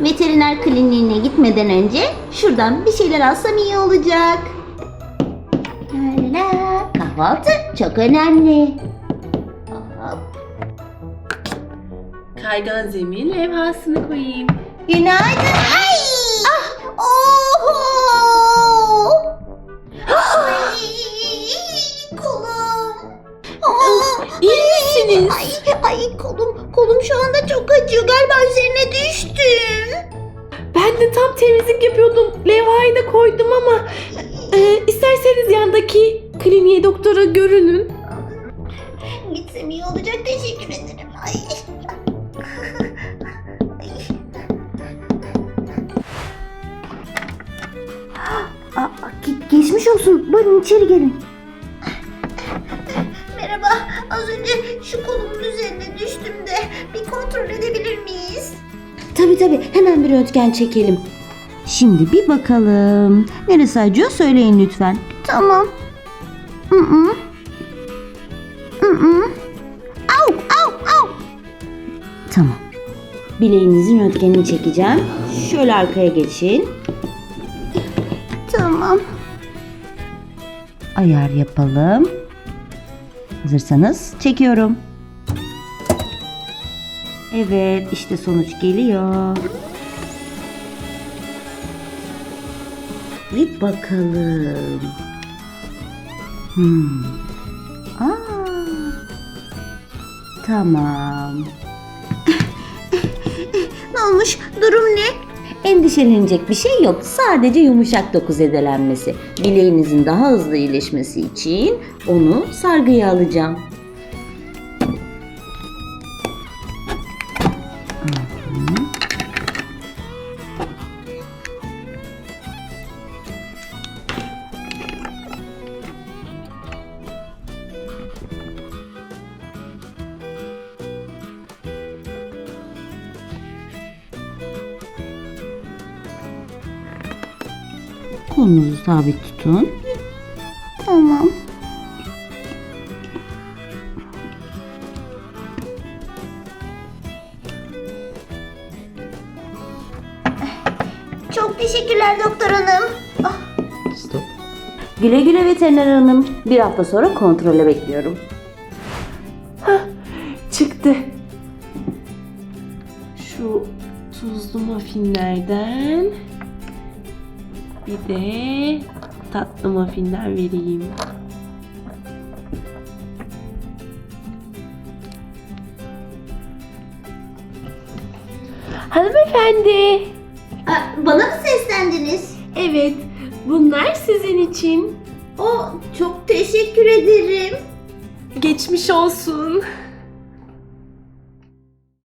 veteriner kliniğine gitmeden önce şuradan bir şeyler alsam iyi olacak. La la la. Kahvaltı çok önemli. Hop. Kaygan zemin levhasını koyayım. Günaydın. Ay! Ah! Oho! Ay! Kolum. Aa! İyi misiniz? Ay, ay kolum, kolum şu anda çok acıyor. Galiba üzerine düştüm. Ben de tam temizlik yapıyordum. Levhayı da koydum ama e, isterseniz yandaki kliniğe doktora görünün. Gitsem iyi olacak. Teşekkür ederim. Ay. Aa, ge- geçmiş olsun. Buyurun içeri gelin. Merhaba. Az önce şu de bir kontrol edebilir miyiz? Tabii tabii. Hemen bir röntgen çekelim. Şimdi bir bakalım. Neresi acıyor söyleyin lütfen. Tamam. Hı hı. Hı hı. Au, au, au. Tamam. Bileğinizin röntgenini çekeceğim. Şöyle arkaya geçin. Tamam. Ayar yapalım. Hazırsanız çekiyorum. Evet, işte sonuç geliyor. Bir bakalım. Hmm. Aa. Tamam. ne olmuş? Durum ne? Endişelenecek bir şey yok. Sadece yumuşak doku zedelenmesi. Bileğinizin daha hızlı iyileşmesi için onu sargıya alacağım. Kolunuzu sabit tutun. Tamam. Çok teşekkürler doktor hanım. Stop. Güle güle veteriner hanım. Bir hafta sonra kontrole bekliyorum. Çıktı. Şu tuzlu muffinlerden bir de tatlı muffinden vereyim. Hanımefendi. Bana mı seslendiniz? Evet, bunlar sizin için. O çok teşekkür ederim. Geçmiş olsun.